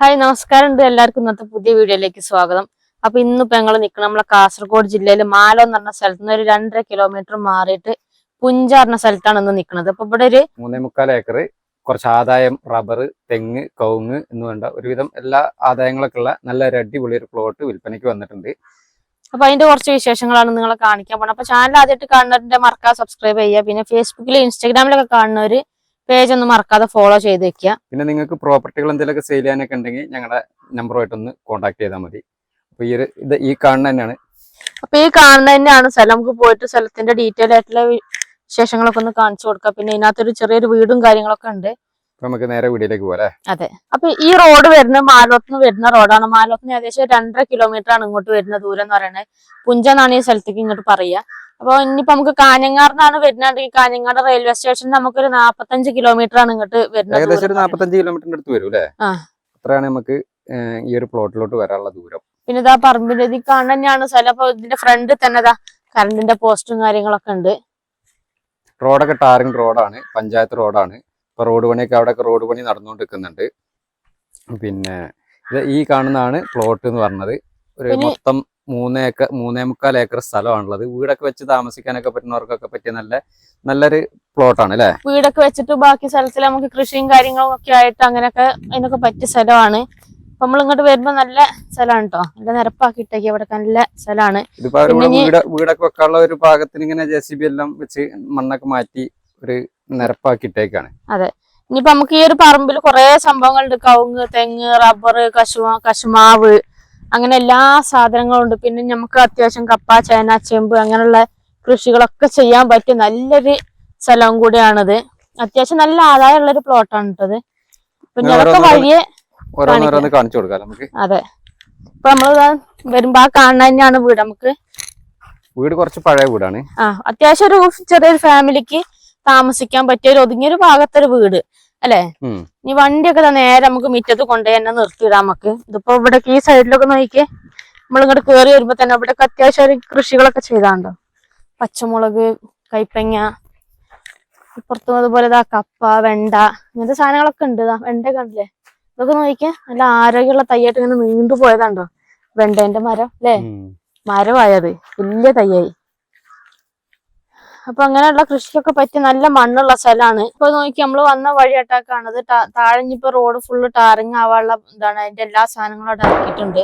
Hi നമസ്കാരം ഉണ്ട് എല്ലാവർക്കും ഇന്നത്തെ പുതിയ വീഡിയോയിലേക്ക് സ്വാഗതം. അപ്പൊ ഇന്നിപ്പോ ഞങ്ങൾ നിൽക്കണം നമ്മളെ കാസർഗോഡ് ജില്ലയിൽ മാലോ എന്ന് പറഞ്ഞ സ്ഥലത്ത് നിന്ന് ഒരു രണ്ടര കിലോമീറ്റർ മാറിയിട്ട് പുഞ്ച പറഞ്ഞ സ്ഥലത്താണ് ഇന്ന് നിൽക്കുന്നത് അപ്പൊ ഇവിടെ ഒരു മൂന്നേ മുക്കാൽ ഏക്കർ കുറച്ച് ആദായം റബ്ബർ തെങ്ങ് കവുങ്ങ് എന്ന് വേണ്ട ഒരുവിധം എല്ലാ ആദായങ്ങളൊക്കെ ഉള്ള നല്ല ഒരു അടിപൊളി ഒരു പ്ലോട്ട് വിൽപ്പനയ്ക്ക് വന്നിട്ടുണ്ട്. അപ്പൊ അതിന്റെ കുറച്ച് വിശേഷങ്ങളാണ് നിങ്ങളെ കാണിക്കാൻ പോണത്. അപ്പൊ ചാനൽ ആദ്യമായിട്ട് കാണുന്നവരുടെ മറക്കാതെ സബ്സ്ക്രൈബ് ചെയ്യുക. പിന്നെ ഫേസ്ബുക്കിലും ഇൻസ്റ്റാഗ്രാമിലൊക്കെ കാണുന്നവര് പേജ് ഒന്ന് മറക്കാതെ ഫോളോ ചെയ്ത് വെക്കുക. പിന്നെ നിങ്ങൾക്ക് പ്രോപ്പർട്ടികൾ എന്തെങ്കിലും സെയിൽ ചെയ്യാനൊക്കെ ഉണ്ടെങ്കിൽ ഞങ്ങളുടെ നമ്പറുമായിട്ടൊന്ന് കോൺടാക്ട് ചെയ്താൽ മതി. അപ്പൊ ഈ ഒരു ഇത് ഈ കാണുന്ന തന്നെയാണ്. അപ്പൊ ഈ കാണുന്ന തന്നെയാണ് സ്ഥലം. നമുക്ക് പോയിട്ട് സ്ഥലത്തിന്റെ ഡീറ്റെയിൽ ആയിട്ടുള്ള വിശേഷങ്ങളൊക്കെ ഒന്ന് കാണിച്ചു കൊടുക്കാം. പിന്നെ ഇതിനകത്തൊരു ചെറിയൊരു വീടും കാര്യങ്ങളൊക്കെ ഉണ്ട്. നമുക്ക് നേരെ വീഡിയോയിലേക്ക് പോലെ അതെ. അപ്പൊ ഈ റോഡ് വരുന്ന മാലോത്തുനിന്ന് വരുന്ന റോഡാണ് മാലോത്തുനിന്ന് ഏകദേശം രണ്ടര കിലോമീറ്റർ ആണ് ഇങ്ങോട്ട് വരുന്ന ദൂരം എന്ന് പറയുന്നത്. പുഞ്ച എന്നാണ് ഈ സ്ഥലത്തേക്ക് ഇങ്ങോട്ട് പറയുക. അപ്പൊ ഇനിയിപ്പോ നമുക്ക് കാഞ്ഞങ്ങാടിനാണ് വരുന്നത്. കാഞ്ഞങ്ങാട് റെയിൽവേ സ്റ്റേഷൻ നമുക്കൊരു നാപ്പത്തഞ്ച് കിലോമീറ്റർ ആണ് ഇങ്ങോട്ട് വരുന്നത് ഏകദേശം ഒരു നാപ്പത്തഞ്ച് കിലോമീറ്ററിന്റെ അടുത്ത് വരും അല്ലേ? അത്രയാണ് നമുക്ക് ഈ ഒരു പ്ലോട്ടിലോട്ട് വരാനുള്ള ദൂരം. പിന്നെ ഇതാ പറമ്പിന്റെ ഇത് തന്നെയാണ് സ്ഥലം. അപ്പൊ ഇതിന്റെ ഫ്രണ്ട് തന്നെ ഇതാ കറണ്ടിന്റെ പോസ്റ്റും കാര്യങ്ങളൊക്കെ ഉണ്ട്. റോഡൊക്കെ ടാറിംഗ് റോഡാണ് പഞ്ചായത്ത് റോഡാണ്. ഇപ്പൊ റോഡ് പണിയൊക്കെ അവിടെ റോഡ് പണി നടന്നുകൊണ്ടിരിക്കുന്നുണ്ട്. പിന്നെ ഇത് ഈ കാണുന്നതാണ് പ്ലോട്ട് എന്ന് പറഞ്ഞത്. ഒരു മൊത്തം മൂന്ന് ഏക്കർ മൂന്നേ മുക്കാൽ ഏക്കർ സ്ഥലമാണുള്ളത്. വീടൊക്കെ വെച്ച് താമസിക്കാനൊക്കെ പറ്റുന്നവർക്കൊക്കെ പറ്റിയ നല്ല നല്ലൊരു പ്ലോട്ടാണ് അല്ലേ? വീടൊക്കെ വെച്ചിട്ട് ബാക്കി സ്ഥലത്തിൽ നമുക്ക് കൃഷിയും കാര്യങ്ങളും ഒക്കെ ആയിട്ട് അങ്ങനെയൊക്കെ അതിനൊക്കെ പറ്റിയ സ്ഥലമാണ്. നമ്മൾ ഇങ്ങോട്ട് വരുമ്പോ നല്ല സ്ഥലമാണ് കേട്ടോ നല്ല നിരപ്പാക്കിയിട്ടേക്ക് ഇവിടെ നല്ല സ്ഥലമാണ്. വീടൊക്കെ വെക്കാനുള്ള ഒരു ഭാഗത്തിന് ഇങ്ങനെ ജെ സി ബി എല്ലാം വെച്ച് മണ്ണൊക്കെ മാറ്റി ഒരു നിരപ്പാക്കിയിട്ടേക്കാണ്. ഇനിയിപ്പോ നമുക്ക് ഈ ഒരു പറമ്പിൽ കുറെ സംഭവങ്ങളുണ്ട്. കവുങ്ങ് തെങ്ങ് റബ്ബർ കശുവ കശുമാവ് അങ്ങനെ എല്ലാ സാധനങ്ങളും ഉണ്ട്. പിന്നെ നമുക്ക് അത്യാവശ്യം കപ്പ ചേന ചെമ്പ് അങ്ങനെയുള്ള കൃഷികളൊക്കെ ചെയ്യാൻ പറ്റിയ നല്ലൊരു സ്ഥലവും കൂടിയാണിത്. അത്യാവശ്യം നല്ല ആദായമുള്ള ഒരു പ്ലോട്ടാണ് കേട്ടത് പിന്നെ അതൊക്കെ വഴിയെ കാണിച്ചു കൊടുക്കാം നമുക്ക്. അതെ. ഇപ്പൊ നമ്മൾ വരുമ്പോ ആ കാണുന്ന തന്നെയാണ് വീട് നമുക്ക്. വീട് കുറച്ച് പഴയ വീടാണ്. ആ അത്യാവശ്യം ഒരു ചെറിയൊരു ഫാമിലിക്ക് താമസിക്കാൻ പറ്റിയ ഒരു ഒതുങ്ങിയൊരു ഭാഗത്തൊരു വീട്. അല്ലെ. ഇനി വണ്ടിയൊക്കെ തന്നെ നേരെ നമുക്ക് മുറ്റത്ത് കൊണ്ടുപോയി തന്നെ നിർത്തിയിടാം നമുക്ക്. ഇതിപ്പോ ഇവിടെ ഈ സൈഡിലൊക്കെ നോക്കിയേ നമ്മൾ ഇങ്ങോട്ട് കേറി വരുമ്പോ തന്നെ ഇവിടെ അത്യാവശ്യം കൃഷികളൊക്കെ ചെയ്താണ്ടോ? പച്ചമുളക് കൈപ്പങ്ങ ഇപ്പുറത്തും അതുപോലെ ഇതാ കപ്പ വെണ്ട ഇങ്ങനത്തെ സാധനങ്ങളൊക്കെ ഉണ്ട് ഇതാ വെണ്ട കണ്ടില്ലേ? ഇതൊക്കെ നോക്കിയേ നല്ല ആരോഗ്യമുള്ള തയ്യായിട്ട് ഇങ്ങനെ നീണ്ടു പോയതാണ്ടോ വെണ്ടേന്റെ മരം അല്ലേ. മരമായത്. വലിയ തയ്യായി അപ്പൊ അങ്ങനെയുള്ള കൃഷിക്കൊക്കെ പറ്റിയ നല്ല മണ്ണുള്ള സ്ഥലമാണ് ഇപ്പൊ നോക്കി നമ്മൾ വന്ന വഴി അട്ടാക്കാണത് താഴഞ്ഞിപ്പോ റോഡ് ഫുള്ള് ടാറിങ് ആവാനുള്ള ഇതാണ്. അതിന്റെ എല്ലാ സാധനങ്ങളും അവിടെ ഇറക്കിയിട്ടുണ്ട്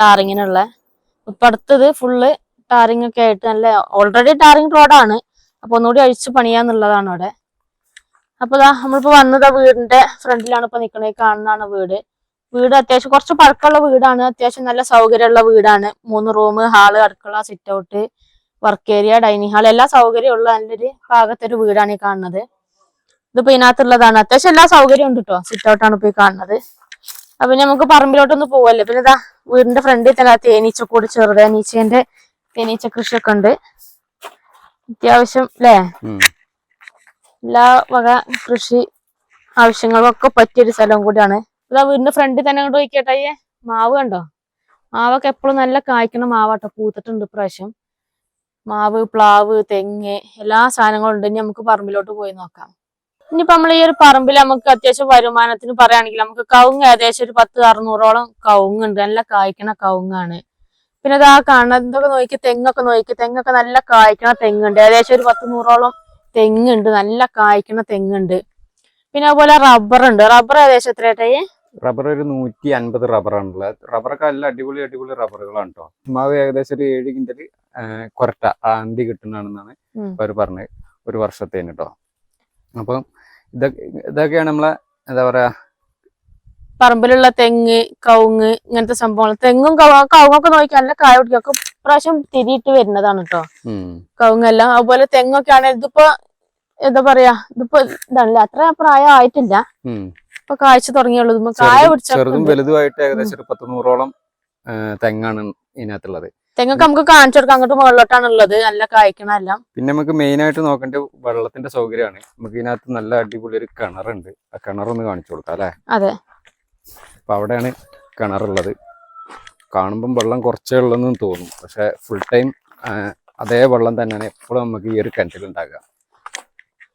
ടാറിങ്ങിനുള്ള. ഇപ്പൊ അടുത്തത് ഫുള്ള് ടാറിങ് ഒക്കെ ആയിട്ട് നല്ല ഓൾറെഡി ടാറിങ് റോഡാണ് അപ്പൊ ഒന്നുകൂടി അഴിച്ചു പണിയാന്നുള്ളതാണ് അവിടെ. അപ്പൊ നമ്മളിപ്പോ വന്നത് ആ വീടിന്റെ ഫ്രണ്ടിലാണ് ഇപ്പൊ നിക്കണേ കാണുന്നതാണ് വീട്. വീട് അത്യാവശ്യം കുറച്ച് പഴക്കമുള്ള വീടാണ്. അത്യാവശ്യം നല്ല സൗകര്യമുള്ള വീടാണ്. മൂന്ന് റൂം ഹാൾ അടുക്കള sit out work area dining hall എല്ലാ സൗകര്യമുള്ള ഉള്ള നല്ലൊരു ഭാഗത്തൊരു വീടാണ് ഈ കാണുന്നത്. ഇതിപ്പോ ഇതിനകത്തുള്ളതാണ്. അത്യാവശ്യം എല്ലാ സൗകര്യം ഉണ്ട് കേട്ടോ സിറ്റ് ഔട്ടാണ് ഇപ്പൊ ഈ കാണുന്നത്. അപ്പൊ പിന്നെ നമുക്ക് പറമ്പിലോട്ടൊന്ന് പോവല്ലേ. പിന്നെ ഇതാ വീടിന്റെ ഫ്രണ്ടിൽ തന്നെ തേനീച്ചക്കൂട് ചെറുതേനീച്ചേന്റെ തേനീച്ച കൃഷിയൊക്കെ ഉണ്ട്. അത്യാവശ്യം അല്ലേ. എല്ലാ വക കൃഷി ആവശ്യങ്ങൾക്കൊക്കെ പറ്റിയൊരു സ്ഥലം കൂടിയാണ്. ഇതാ വീടിന്റെ ഫ്രണ്ടിൽ തന്നെ അങ്ങോട്ട് നോക്കിയേട്ടാ മാവ് കണ്ടോ? മാവൊക്കെ എപ്പോഴും നല്ല കായ്ക്കണ മാവാട്ടോ. പൂത്തിട്ടുണ്ട് ഇപ്രാവശ്യം. മാവ് പ്ലാവ് തെങ്ങ് എല്ലാ സാധനങ്ങളും ഉണ്ട് നമുക്ക് പറമ്പിലോട്ട് പോയി നോക്കാം. ഇനിയിപ്പോ നമ്മൾ ഈ ഒരു പറമ്പിൽ നമുക്ക് അത്യാവശ്യം വരുമാനത്തിന് പറയുകയാണെങ്കിൽ നമുക്ക് കവുങ്ങ് ഏകദേശം ഒരു പത്ത് അറുന്നൂറോളം കവുങ്ങുണ്ട്. നല്ല കായ്ക്കണ കവുങ്ങാണ്. പിന്നെ ഇതാ കാണുന്നത് എന്തൊക്കെ നോക്കി തെങ്ങൊക്കെ നോക്കി. തെങ്ങൊക്കെ നല്ല കായ്ക്കണ തെങ്ങുണ്ട്. ഏകദേശം ഒരു പത്ത് നൂറോളം തെങ്ങുണ്ട്. നല്ല കായ്ക്കണ തെങ്ങുണ്ട്. പിന്നെ അതുപോലെ റബ്ബർ ഉണ്ട് റബ്ബർ ഏകദേശം എത്രയായിട്ടേ റബ്ബർ ഒരു നൂറ്റി അൻപത് റബ്ബറാണുള്ളത് റബ്ബറൊക്കെ നല്ല അടിപൊളി അടിപൊളി റബ്ബറുകളാണ് കേട്ടോ മാവ് ഏകദേശം ഒരു ഏഴ് കിന്റൽ കൊരട്ട ആന്തി കിട്ടുന്നതാണെന്നാണ് അവർ പറഞ്ഞത്. ഒരു വർഷത്തേന് കേട്ടോ അപ്പം ഇതൊക്കെ ഇതൊക്കെയാണ് നമ്മളെ എന്താ പറയാ പറമ്പിലുള്ള തെങ്ങ് കവുങ്ങ് ഇങ്ങനത്തെ സംഭവങ്ങൾ. തെങ്ങും കവ- കവുങ്ങൊക്കെ നോക്കി നല്ല കായ പിടിക്കും. ഒക്കെ പ്രാവശ്യം തിരിയിട്ട് വരുന്നതാണ് കേട്ടോ. കവുങ്ങെല്ലാം. അതുപോലെ തെങ്ങൊക്കെ ആണെങ്കിൽ ഇതിപ്പോ എന്താ പറയാ ഇതിപ്പോ ഇതാണല്ലേ അത്ര പ്രായം ആയിട്ടില്ല. ഇപ്പൊ കാഴ്ച തുടങ്ങിയുള്ളൂ. കായ ചെറുതും- വലുതുമായിട്ട് ഏകദേശം ഒരു പത്ത് നൂറോളം തെങ്ങാണ് ഇതിനകത്തുള്ളത്. തെങ്ങൊക്കെ നമുക്ക് കാണിച്ചു കൊടുക്കാം. അങ്ങോട്ട് മുകളിലോട്ടാണ് ഉള്ളത് നല്ല കായ്ക്കണെല്ലാം പിന്നെ നമുക്ക് മെയിൻ ആയിട്ട് നോക്കേണ്ട വെള്ളത്തിന്റെ സൗകര്യമാണ്. നമുക്ക് ഇതിനകത്ത് നല്ല അടിപൊളി ഒരു കിണറുണ്ട്. ആ കിണറൊന്ന് കാണിച്ചു കൊടുക്കാം അല്ലേ? അതെ. അപ്പൊ അവിടെയാണ് കിണറുള്ളത്. കാണുമ്പം വെള്ളം കുറച്ചേ ഉള്ളെന്ന് തോന്നും. പക്ഷെ ഫുൾ ടൈം അതേ വെള്ളം തന്നെയാണ് എപ്പോഴും നമുക്ക് ഈ ഒരു കിണറ്റിൽ ഉണ്ടാകുക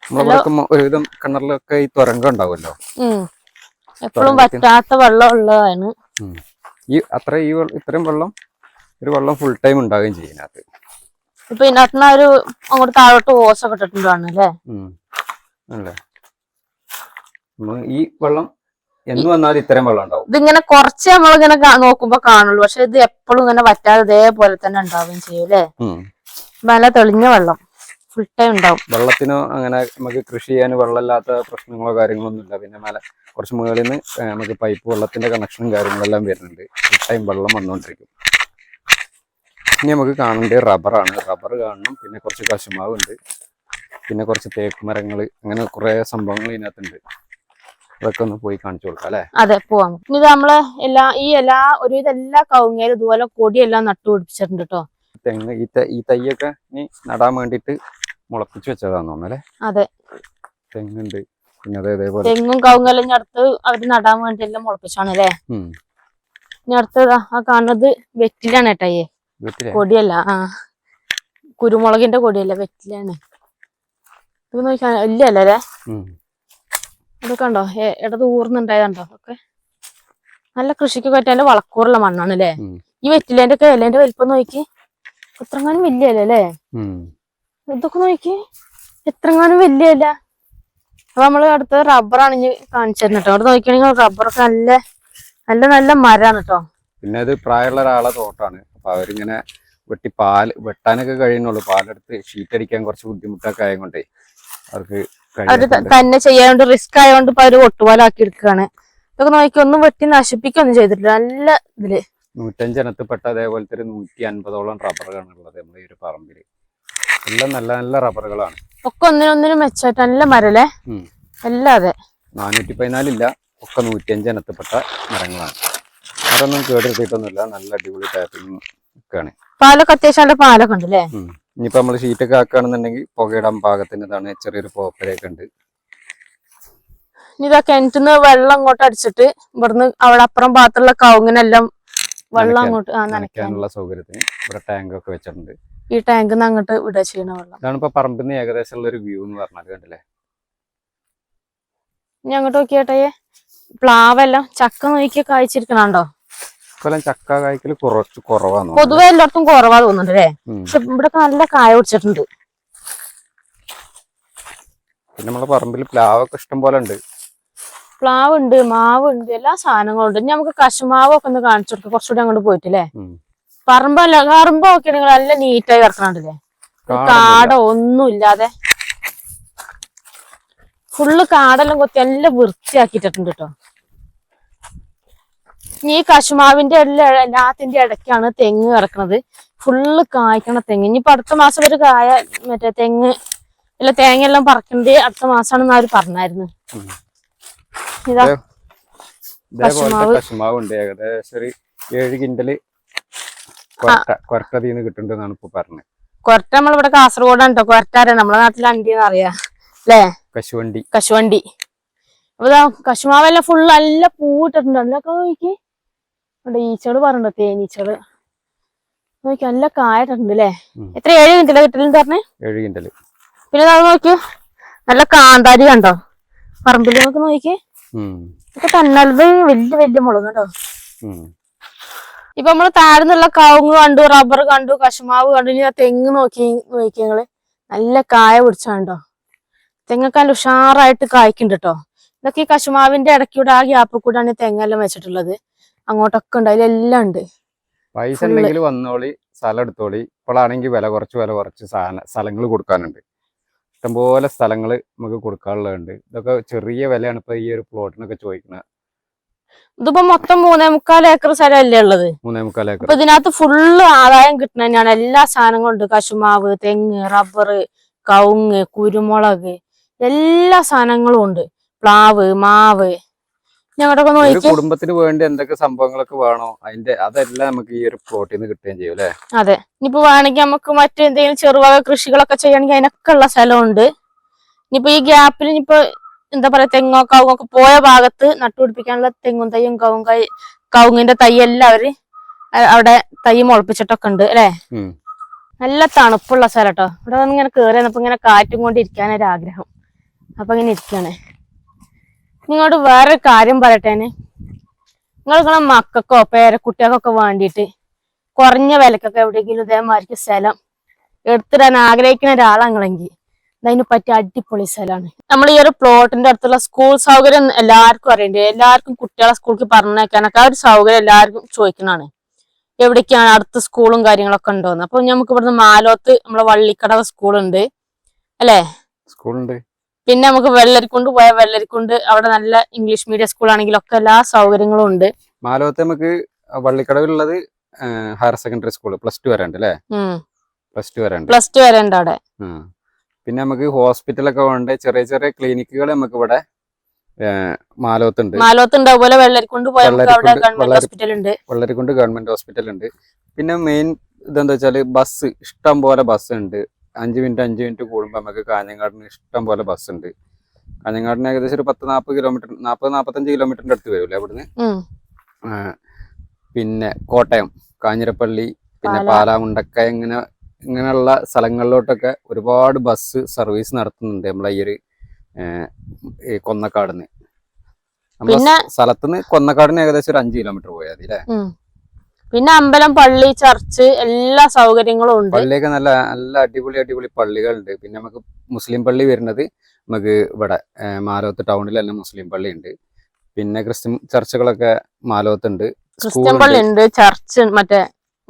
നമ്മളിവിടെയൊക്കെ മൊ- ഒരുവിധം കിണറിലൊക്കെ ഈ തുരങ്കം ഉണ്ടാവുമല്ലോ? എപ്പോഴും വറ്റാത്ത വെള്ളം ഉള്ളതാണ്. ഈ അത്ര ഈ ഇത്രയും വെള്ളം ഒരു വെള്ളം ഫുൾ ടൈം ഉണ്ടാവുകയും ചെയ്യും ഇതിനകത്ത്. ഇപ്പൊ ഇതിനകത്ത് ഒരു അങ്ങോട്ട് താഴോട്ട് ഓസ ഒക്കെ ഇട്ടിട്ടുണ്ടാണ് അല്ലേ? അല്ലേ? ഈ വെള്ളം എന്ന് വന്നാലും ഇത്രയും വെള്ളം ഉണ്ടാവും. ഇതിങ്ങനെ കുറച്ച് നമ്മളിങ്ങനെ നോക്കുമ്പോ കാണുള്ളൂ. പക്ഷെ ഇത് എപ്പോഴും ഇങ്ങനെ വറ്റാതെ ഇതേപോലെ തന്നെ ഉണ്ടാവുകയും ചെയ്യും അല്ലേ. നല്ല തെളിഞ്ഞ വെള്ളം. ഫുൾ ടൈം ഉണ്ടാവും. വെള്ളത്തിനോ അങ്ങനെ നമുക്ക് കൃഷി ചെയ്യാൻ വെള്ളമില്ലാത്ത പ്രശ്നങ്ങളോ കാര്യങ്ങളോ ഒന്നുമില്ല. പിന്നെ മല കുറച്ച് മുകളിൽ നിന്ന് നമുക്ക് പൈപ്പ് വെള്ളത്തിന്റെ കണക്ഷനും കാര്യങ്ങളെല്ലാം വരുന്നുണ്ട്. ഫുൾ ടൈം വെള്ളം വന്നുകൊണ്ടിരിക്കും. ഇനി നമുക്ക് കാണേണ്ടത് റബ്ബറാണ് റബ്ബർ കാണണം. പിന്നെ കുറച്ച് കശുമാവ് ഉണ്ട്. പിന്നെ കുറച്ച് തേക്ക് മരങ്ങൾ അങ്ങനെ കുറെ സംഭവങ്ങൾ ഇതിനകത്തുണ്ട്. അതൊക്കെ ഒന്ന് പോയി കാണിച്ചു കൊടുക്കാം അല്ലെ? അതെ പോവാം. ഇനി ഇത് നമ്മൾ എല്ലാ ഈ എല്ലാ ഒരുവിധ എല്ലാ കവുങ്ങയിലും ഇതുപോലെ കൊടിയെല്ലാം നട്ടുപിടിപ്പിച്ചിട്ടുണ്ട് കേട്ടോ തെങ്ങ് ഈ തൈ ഈ തൈയൊക്കെ ഇനി നടാൻ വേണ്ടിയിട്ട് മുളപ്പിച്ച് വെച്ചതാന്ന് തോന്നല്ലേ അതെ. തെങ്ങുണ്ട്. പിന്നെ അതെ ഇതേപോലെ തെങ്ങും കവുങ്ങലും ഇനി അടുത്ത് അവർ നടാൻ വേണ്ടിയെല്ലാം മുളപ്പിച്ചാണ് അല്ലേ? ഇനി അടുത്തത് ആ കാണുന്നത് വെറ്റിലാണ് ഏട്ടായേ കൊടിയല്ല ആ. കുരുമുളകിന്റെ കൊടിയല്ല വെറ്റിലാണ്. ഇത് നോക്കിയാ ഇല്ലല്ലേ അല്ലേ. അതൊക്കെ ഉണ്ടോ ഇടത് ഊർന്നുണ്ടായതുണ്ടോ? ഒക്കെ. നല്ല കൃഷിക്ക് പറ്റിയ വളക്കൂറുള്ള മണ്ണാണ് അല്ലേ? ഈ വെറ്റിലേന്റെ ഒക്കെ ഇലേന്റെ വലിപ്പം നോക്കി. ഇത്രങ്ങാനും വലിയ അല്ലേ. ഇതൊക്കെ നോക്കി. എത്രങ്ങാനും വലിയ ഇല അപ്പൊ നമ്മൾ അടുത്ത റബ്ബറാണ് ഇനി കാണിച്ചു തരുന്നത് കേട്ടോ. അവിടെ നോക്കിയാണെങ്കിൽ റബ്ബറൊക്കെ നല്ല നല്ല നല്ല മരാണ് കേട്ടോ. പിന്നെ ഇത് പ്രായമുള്ള ഒരാളെ തോട്ടാണ്. അപ്പൊ അവരിങ്ങനെ വെട്ടി പാൽ വെട്ടാനൊക്കെ കഴിയുന്നുള്ളൂ. പാലെടുത്ത് ഷീറ്റ് അടിക്കാൻ കുറച്ച് ബുദ്ധിമുട്ടൊക്കെ ആയതുകൊണ്ടേ അവർക്ക് അവർ തന്നെ ചെയ്യാണ്ട് റിസ്ക് ആയതുകൊണ്ട് ഇപ്പൊ അവർ ഒട്ടുപാലാക്കി എടുക്കുകയാണ്. ഇതൊക്കെ നോക്കി ഒന്നും വെട്ടി നശിപ്പിക്കൊന്നും ചെയ്തിട്ടില്ല. നല്ല ഇതിൽ. നൂറ്റഞ്ചെണ്ണത്തിൽപ്പെട്ട അതേപോലത്തെ ഒരു നൂറ്റി അൻപതോളം റബ്ബറുകളാണ് ഉള്ളത് നമ്മുടെ ഈ ഒരു പറമ്പിൽ എല്ലാം നല്ല നല്ല റബ്ബറുകളാണ്. ഒക്കെ ഒന്നിനൊന്നിനും മെച്ചമായിട്ട് നല്ല മരല്ലേ അല്ലാതെ നാനൂറ്റി പതിനാലില്ല ഒക്കെ നൂറ്റിയഞ്ച് ഇനത്തിൽപ്പെട്ട മരങ്ങളാണ്. അതൊന്നും കേടെടുത്തിട്ടൊന്നുമില്ല നല്ല അടിപൊളി ടാപ്പിംഗ് ഒക്കെയാണ്. പാലൊക്കെ അത്യാവശ്യം നല്ല പാലൊക്കെ ഉണ്ട് അല്ലേ ഇനിയിപ്പോ നമ്മൾ ഷീറ്റൊക്കെ ആക്കുകയാണെന്നുണ്ടെങ്കിൽ പുകയിടാൻ പാകത്തിന്റെതാണ് ചെറിയൊരു പോപ്പരയൊക്കെ ഉണ്ട്. ഇതാ കിണറ്റിന്ന് വെള്ളം അങ്ങോട്ട് അടിച്ചിട്ട് ഇവിടുന്ന് അവിടെ അപ്പുറം ഭാഗത്തുള്ള കവുങ്ങിനെല്ലാം വെള്ളം അങ്ങോട്ട് നനയ്ക്കാനുള്ള സൗകര്യത്തിന് ഇവിടെ ടാങ്ക് ഒക്കെ വെച്ചിട്ടുണ്ട്. ഈ ടാങ്കിൽ നിന്ന് അങ്ങോട്ട് വിടുക ചെയ്യണ വെള്ളം. ഇതാണ് ഇപ്പൊ പറമ്പിൽ നിന്ന് ഏകദേശം ഉള്ള ഒരു വ്യൂ എന്ന് പറഞ്ഞാൽ കണ്ടില്ലേ? ഇനി അങ്ങോട്ട് നോക്കിയേട്ടേ. പ്ലാവെല്ലാം ചക്ക നോക്കി കായ്ച്ചിരിക്കണുണ്ടോ? ഇക്കൊല്ലം ചക്ക കായ്ക്കൽ കുറച്ച് കുറവാണ്. പൊതുവെ എല്ലായിടത്തും കുറവാ തോന്നുന്നുണ്ട് അല്ലേ. പക്ഷെ ഇവിടെ നല്ല കായ പിടിച്ചിട്ടുണ്ട്. പിന്നെ നമ്മളെ പറമ്പിൽ പ്ലാവൊക്കെ ഇഷ്ടം പോലെ ഉണ്ട്. പ്ലാവ് ഉണ്ട് മാവ് ഉണ്ട് എല്ലാ സാധനങ്ങളും ഉണ്ട്. ഇനി നമുക്ക് കശുമാവ് ഒക്കെ ഒന്ന് കാണിച്ചു കൊടുക്കാം. കുറച്ചുകൂടി അങ്ങോട്ട് പോയിട്ടില്ലേ. പറമ്പല്ല പറമ്പ് നിങ്ങൾ നല്ല നീറ്റായി കിടക്കണുണ്ടല്ലേ? കാട ഒന്നും ഇല്ലാതെ ഫുള്ള് കാടെല്ലാം കൊത്തി എല്ലാം വൃത്തിയാക്കിയിട്ടുണ്ട് കേട്ടോ ഈ കശുമാവിന്റെ എല്ലാം എല്ലാത്തിന്റെ ഇടയ്ക്കാണ് തെങ്ങ് കിടക്കണത്. ഫുള്ള് കായ്ക്കണ തെങ്ങ്. ഇനിയിപ്പോ അടുത്ത മാസം ഒരു കായ മറ്റേ തെങ്ങ് അല്ല തേങ്ങ എല്ലാം പറിക്കണ്ടേ അടുത്ത മാസമാണെന്ന് അവർ പറഞ്ഞായിരുന്നു. ഇതാ കശുമാവ്. കശുമാവ്. ഉണ്ട് ഏകദേശം ഒരു ഏഴ് കിൻഡൽ കൊരട്ടതീന്ന് കിട്ടുന്നുണ്ടെന്നാണ് ഇപ്പൊ പറഞ്ഞത് കൊരട്ട നമ്മളിവിടെ കാസർഗോഡാണ് കേട്ടോ കൊരട്ടാര നമ്മളെ നാട്ടിൽ അണ്ടിന്ന് അറിയാ അല്ലേ കശുവണ്ടി. കശുവണ്ടി. അപ്പൊ കശുമാവെല്ലാം ഫുള്ള് നല്ല പൂവിട്ടിട്ടുണ്ട് അതിലൊക്കെ നോക്കി അവിടെ ഈച്ചകൾ പറഞ്ഞോ തേനീച്ചകൾ. നോക്കി നല്ല കായിട്ടുണ്ട് അല്ലേ. എത്ര ഏഴ് മിനിറ്റിലെ കിട്ടലുണ്ട് പറഞ്ഞേ? ഏഴ് കിണ്ടൽ. പിന്നെ അത് നോക്കി. നല്ല കാന്താരി കണ്ടോ? പറമ്പിൽ നോക്കി നോക്കി. ഇതൊക്കെ തന്നല്ലത് വലിയ വലിയ മുളക് കേട്ടോ. ഇപ്പൊ നമ്മൾ താഴ്ന്നുള്ള കവുങ്ങ് കണ്ടു റബ്ബർ കണ്ടു കശുമാവ് കണ്ടു ഇനി ആ തെങ്ങ് നോക്കി നോക്കി ഞങ്ങൾ നല്ല കായ പിടിച്ചാണ്ടോ തെങ്ങൊക്കെ ഉഷാറായിട്ട് കായ്ക്കുന്നുണ്ട് കേട്ടോ ഇതൊക്കെ ഈ കശുമാവിന്റെ ഇടയ്ക്കൂടെ ആ ഗ്യാപ്പ് കൂടാണ് ഈ തെങ്ങെല്ലാം വെച്ചിട്ടുള്ളത്. അങ്ങോട്ടൊക്കെ ഉണ്ട് അതിലെല്ലാം ഉണ്ട്. പൈസ ഉണ്ടെങ്കിൽ വന്നോളി സ്ഥലം എടുത്തോളി. ഇപ്പോഴാണെങ്കിൽ വില കുറച്ച് വില കുറച്ച് സാധന സ്ഥലങ്ങൾ കൊടുക്കാനുണ്ട്. ഇഷ്ടംപോലെ സ്ഥലങ്ങൾ നമുക്ക് കൊടുക്കാനുള്ളതുണ്ട്. ഇതൊക്കെ ചെറിയ വിലയാണ് ഇപ്പൊ ഈ ഒരു പ്ലോട്ടിനൊക്കെ ചോദിക്കുന്നത്. ഇതിപ്പോ മൊത്തം മൂന്നേ മുക്കാൽ ഏക്കർ സ്ഥലമല്ലേ ഉള്ളത്? അപ്പൊ ഇതിനകത്ത് ഫുള്ള് ആദായം കിട്ടുന്ന തന്നെയാണ്. എല്ലാ സാധനങ്ങളും ഉണ്ട്. കശുമാവ് തെങ്ങ് റബ്ബർ കവുങ്ങ് കുരുമുളക് എല്ലാ സാധനങ്ങളും ഉണ്ട്. പ്ലാവ് മാവ്. ഞങ്ങളുടെ നോക്കി കുടുംബത്തിന് വേണ്ടി എന്തൊക്കെ സംഭവങ്ങളൊക്കെ വേണോ? അതിന്റെ അതെല്ലാം നമുക്ക് ഈ ഒരു പ്ലോട്ടിൽ നിന്ന് കിട്ടുകയും ചെയ്യും അല്ലേ? അതെ. ഇനിയിപ്പോ വേണമെങ്കിൽ നമുക്ക് മറ്റെന്തെങ്കിലും ചെറുവക കൃഷികളൊക്കെ ചെയ്യണമെങ്കിൽ അതിനൊക്കെ ഉള്ള സ്ഥലമുണ്ട്. ഇനിയിപ്പോ ഈ ഗ്യാപ്പിൽ ഇനിയിപ്പോ എന്താ പറയാ തെങ്ങോ കവുങ്ങൊക്കെ പോയ ഭാഗത്ത് നട്ടുപിടിപ്പിക്കാനുള്ള തെങ്ങും തൈയും കവും കൈ കവുങ്ങിന്റെ തൈ എല്ലാം അവർ അവിടെ തൈ മുളപ്പിച്ചിട്ടൊക്കെ ഉണ്ട് അല്ലെ. നല്ല തണുപ്പുള്ള സ്ഥലം കേട്ടോ ഇവിടെ വന്ന് ഇങ്ങനെ കേറി വന്നപ്പോ ഇങ്ങനെ കാറ്റും കൊണ്ട് ഇരിക്കാനൊരു ആഗ്രഹം അപ്പൊ ഇങ്ങനെ ഇരിക്കാണ്. നിങ്ങളോട് വേറൊരു കാര്യം പറയട്ടേന് നിങ്ങൾ നിങ്ങളെ മക്കൾക്കോ പേരക്കുട്ടികൾക്കൊക്കെ വേണ്ടിയിട്ട് കുറഞ്ഞ വിലക്കൊക്കെ എവിടെയെങ്കിലും ഇതേമാതിരിക്ക് സ്ഥലം എടുത്തിടാൻ ആഗ്രഹിക്കുന്ന ഒരാളാങ്ങളെങ്കിൽ അതിന് പറ്റിയ അടിപൊളി സ്ഥലമാണ്. നമ്മൾ ഈ ഒരു പ്ലോട്ടിന്റെ അടുത്തുള്ള സ്കൂൾ സൗകര്യം എല്ലാവർക്കും അറിയണ്ടേ? എല്ലാവർക്കും കുട്ടികളെ സ്കൂളിൽ പറഞ്ഞേക്കാനൊക്കെ ആ ഒരു സൗകര്യം എല്ലാവർക്കും ചോദിക്കുന്നതാണ്. എവിടേക്കാണ് അടുത്ത സ്കൂളും കാര്യങ്ങളൊക്കെ ഉണ്ടോന്ന്. അപ്പൊ നമുക്ക് ഇവിടുന്ന് മാലോത്ത് നമ്മളെ വള്ളിക്കടവ് സ്കൂളുണ്ട് അല്ലേ? സ്കൂളുണ്ട്. പിന്നെ നമുക്ക് വെള്ളരിക്കുണ്ട് പോയ വെള്ളരിക്കുണ്ട്. അവിടെ നല്ല ഇംഗ്ലീഷ് മീഡിയം സ്കൂൾ ആണെങ്കിലൊക്കെ എല്ലാ സൗകര്യങ്ങളും ഉണ്ട്. മാലോത്ത് നമുക്ക് വള്ളിക്കടവിലുള്ളത് higher secondary school plus two വരെ ഉണ്ട് അല്ലേ? പ്ലസ് ടു വരെ ഉണ്ട്. പ്ലസ് ടു വരെ ഉണ്ട് അവിടെ. പിന്നെ നമുക്ക് ഹോസ്പിറ്റലൊക്കെ വേണ്ട ചെറിയ ചെറിയ ക്ലിനിക്കുകൾ നമുക്ക് ഇവിടെ മാലോത്തുണ്ട്. അതുപോലെ വെള്ളരിക്കുണ്ട് ഗവൺമെന്റ് ഹോസ്പിറ്റൽ ഉണ്ട് പിന്നെ മെയിൻ ഇതെന്താ വെച്ചാൽ ബസ് ഇഷ്ടം പോലെ ബസ് ഉണ്ട് അഞ്ച് മിനിറ്റ് അഞ്ച് മിനിറ്റ് കൂടുമ്പോൾ നമുക്ക് കാഞ്ഞങ്ങാടിന് ഇഷ്ടം പോലെ ബസ് ഉണ്ട് കാഞ്ഞങ്ങാടിന് ഏകദേശം ഒരു പത്ത് നാൽപ്പത് കിലോമീറ്റർ നാൽപ്പത് നാൽപ്പത്തഞ്ച് കിലോമീറ്ററിന്റെ അടുത്ത് വരൂല്ലേ അവിടുന്ന്? പിന്നെ കോട്ടയം കാഞ്ഞിരപ്പള്ളി പിന്നെ പാലാമുണ്ടക്ക പാലാ മുണ്ടക്ക ഇങ്ങനെ ഇങ്ങനെയുള്ള സ്ഥലങ്ങളിലോട്ടൊക്കെ ഒരുപാട് ബസ് സർവീസ് നടത്തുന്നുണ്ട് നമ്മളെ ഈ ഒരു കൊന്നക്കാടിന്. നമ്മളെ സ്ഥലത്തുനിന്ന് കൊന്നക്കാടിന് ഏകദേശം ഒരു അഞ്ച് കിലോമീറ്റർ പോയാൽ മതി അല്ലേ പിന്നെ അമ്പലം പള്ളി ചർച്ച് എല്ലാ സൗകര്യങ്ങളും ഉണ്ട്. പള്ളിയൊക്കെ നല്ല നല്ല അടിപൊളി അടിപൊളി പള്ളികളുണ്ട്. പിന്നെ നമുക്ക് മുസ്ലിം പള്ളി വരുന്നത് നമുക്ക് ഇവിടെ മാലോത്ത് ടൗണിൽ തന്നെ മുസ്ലിം പള്ളി ഉണ്ട്. പിന്നെ ക്രിസ്ത്യൻ ചർച്ചുകളൊക്കെ മാലോത്തുണ്ട്. ക്രിസ്ത്യൻ പള്ളി ഉണ്ട് ചർച്ച് മറ്റേ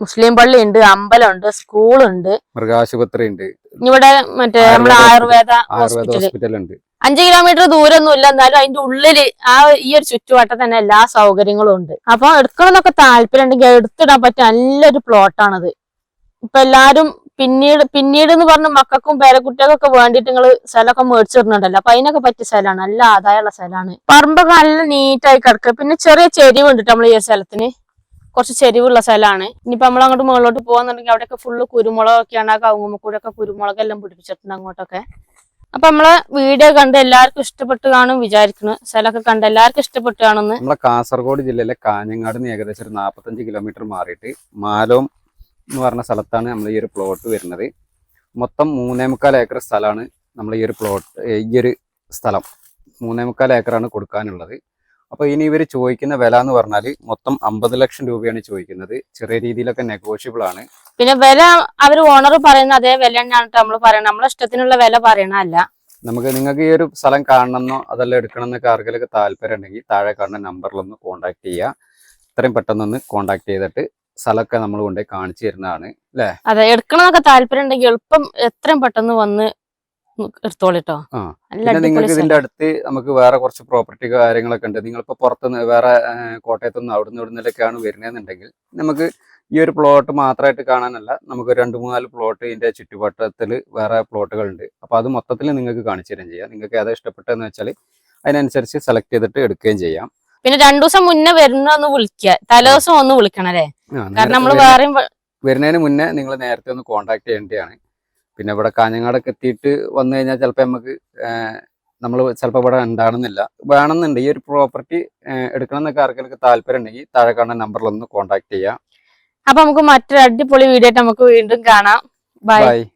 മുസ്ലിം പള്ളി ഉണ്ട് അമ്പലം ഉണ്ട് സ്കൂളുണ്ട്. മൃഗാശുപത്രി ഉണ്ട് ഇവിടെ മറ്റേ നമ്മുടെ ആയുർവേദ ഹോസ്പിറ്റൽ ഉണ്ട്. അഞ്ച് കിലോമീറ്റർ ദൂരമൊന്നും ഇല്ല എന്നാലും അതിന്റെ ഉള്ളിൽ ആ ഈ ഒരു ചുറ്റുവട്ടം തന്നെ എല്ലാ സൗകര്യങ്ങളും ഉണ്ട്. അപ്പൊ എടുക്കണമെന്നൊക്കെ താല്പര്യം ഉണ്ടെങ്കിൽ എടുത്തിടാൻ പറ്റിയ നല്ലൊരു പ്ലോട്ടാണത് ഇപ്പൊ എല്ലാരും പിന്നീട് പിന്നീട് എന്ന് പറഞ്ഞ മക്കൾക്കും പേരക്കുട്ടികൾക്കൊക്കെ വേണ്ടിയിട്ട് നിങ്ങൾ സ്ഥലമൊക്കെ മേടിച്ചിടുന്നുണ്ടല്ലോ അപ്പൊ അതിനൊക്കെ പറ്റിയ സ്ഥലമാണ് നല്ല ആദായമുള്ള സ്ഥലമാണ്. പറമ്പൊക്കെ നല്ല നീറ്റായി കിടക്കുക പിന്നെ ചെറിയ ചെരിവ് ഉണ്ട് നമ്മൾ ഈ സ്ഥലത്തിന്. കുറച്ച് ചെരിവുള്ള സ്ഥലമാണ്. ഇനിയിപ്പോ നമ്മൾ അങ്ങോട്ട് മുകളിലോട്ട് പോകാന്നുണ്ടെങ്കിൽ അവിടെയൊക്കെ ഫുള്ള് കുരുമുളകൊക്കെയാണ് ആ കവുങ്ങുമ്മക്കൂടെയൊക്കെ കുരുമുളകെല്ലാം പിടിപ്പിച്ചിട്ടുണ്ട് അങ്ങോട്ടൊക്കെ. അപ്പൊ നമ്മളെ വീഡിയോ കണ്ട് എല്ലാവർക്കും ഇഷ്ടപ്പെട്ട് കാണും വിചാരിക്കുന്നു. സ്ഥലമൊക്കെ കണ്ട് എല്ലാവർക്കും ഇഷ്ടപ്പെട്ട് കാണുന്നു നമ്മളെ കാസർഗോഡ് ജില്ലയിലെ കാഞ്ഞങ്ങാട് ഏകദേശം ഒരു നാൽപ്പത്തഞ്ച് കിലോമീറ്റർ മാറിയിട്ട് മാലോം എന്ന് പറഞ്ഞ സ്ഥലത്താണ് നമ്മൾ ഈ ഒരു പ്ലോട്ട് വരുന്നത്. മൊത്തം മൂന്നേ മുക്കാൽ ഏക്കർ സ്ഥലമാണ് നമ്മൾ ഈ ഒരു പ്ലോട്ട് ഈ ഒരു സ്ഥലം. മൂന്നേ മുക്കാൽ ഏക്കറാണ് കൊടുക്കാനുള്ളത്. അപ്പോൾ ഇനി ഇവർ ചോദിക്കുന്ന വില എന്ന് പറഞ്ഞാൽ മൊത്തം അമ്പത് ലക്ഷം രൂപയാണ് ചോദിക്കുന്നത്. ചെറിയ രീതിയിലൊക്കെ നെഗോഷ്യബിൾ ആണ്. പിന്നെ വില അവർ ഓണർ പറയുന്ന അതേ വില തന്നെയാണ് നമ്മൾ പറയുന്നത് നമ്മളെ ഇഷ്ടത്തിനുള്ള വില പറയണല്ല നമുക്ക് നിങ്ങൾക്ക് ഈ ഒരു സ്ഥലം കാണണമെന്നോ അതെല്ലാം എടുക്കണം എന്നൊക്കെ ആർക്കെങ്കിലൊക്കെ താല്പര്യം ഉണ്ടെങ്കിൽ താഴെ കാണുന്ന നമ്പറിലൊന്ന് കോൺടാക്ട് ചെയ്യുക ഇത്രയും പെട്ടെന്നൊന്ന് കോൺടാക്ട് ചെയ്തിട്ട് സ്ഥലമൊക്കെ നമ്മൾ കൊണ്ടുപോയി കാണിച്ചു തരുന്നതാണ് അല്ലേ? അതെ എടുക്കണമെന്നൊക്കെ താല്പര്യം ഉണ്ടെങ്കിൽ എളുപ്പം എത്രയും പെട്ടെന്ന് വന്ന് എടുത്തോളിട്ടോ. നിങ്ങൾക്ക് ഇതിന്റെ അടുത്ത് നമുക്ക് വേറെ കുറച്ച് പ്രോപ്പർട്ടി കാര്യങ്ങളൊക്കെ ഉണ്ട്. നിങ്ങളിപ്പോ പുറത്തുനിന്ന് വേറെ കോട്ടയത്തുനിന്ന് അവിടുന്ന് ഇവിടുന്നൊക്കെയാണ് വരുന്നതെന്നുണ്ടെങ്കിൽ നമുക്ക് ഈ ഒരു പ്ലോട്ട് മാത്രമായിട്ട് കാണാനല്ല നമുക്ക് രണ്ട് മൂന്നാൽ പ്ലോട്ട് ഇതിന്റെ ചുറ്റുവട്ടത്തിൽ വേറെ പ്ലോട്ടുകളുണ്ട് അപ്പൊ അത് മൊത്തത്തിൽ നിങ്ങൾക്ക് കാണിച്ചു തരുകയും ചെയ്യാം. നിങ്ങൾക്ക് ഏതാ ഇഷ്ടപ്പെട്ടെന്ന് വെച്ചാൽ അതിനനുസരിച്ച് സെലക്ട് ചെയ്തിട്ട് എടുക്കുകയും ചെയ്യാം. പിന്നെ രണ്ടു ദിവസം മുന്നേ വരുന്ന ഒന്ന് വിളിക്കുക. തലേദിവസം ഒന്ന് വിളിക്കണം അല്ലേ? കാരണം നമ്മൾ വേറെയും വരുന്നതിന് മുന്നേ നിങ്ങൾ നേരത്തെ ഒന്ന് കോൺടാക്ട് ചെയ്യേണ്ടതാണ്. പിന്നെ ഇവിടെ കാഞ്ഞങ്ങാടൊക്കെ എത്തിയിട്ട് വന്നു കഴിഞ്ഞാൽ ചിലപ്പോൾ നമുക്ക് നമ്മൾ ചിലപ്പോൾ ഇവിടെ ഉണ്ടാകണമെന്നില്ല. വേണമെന്നുണ്ട്. ഈ ഒരു പ്രോപ്പർട്ടി എടുക്കണം എന്നൊക്കെ ആർക്കെങ്കിലും താല്പര്യം ഉണ്ടെങ്കിൽ താഴെ കാണുന്ന നമ്പറിൽ ഒന്ന് കോൺടാക്ട് ചെയ്യാം. അപ്പൊ നമുക്ക് മറ്റൊരു അടിപൊളി വീഡിയോ ആയിട്ട് നമുക്ക് വീണ്ടും കാണാം. Bye bye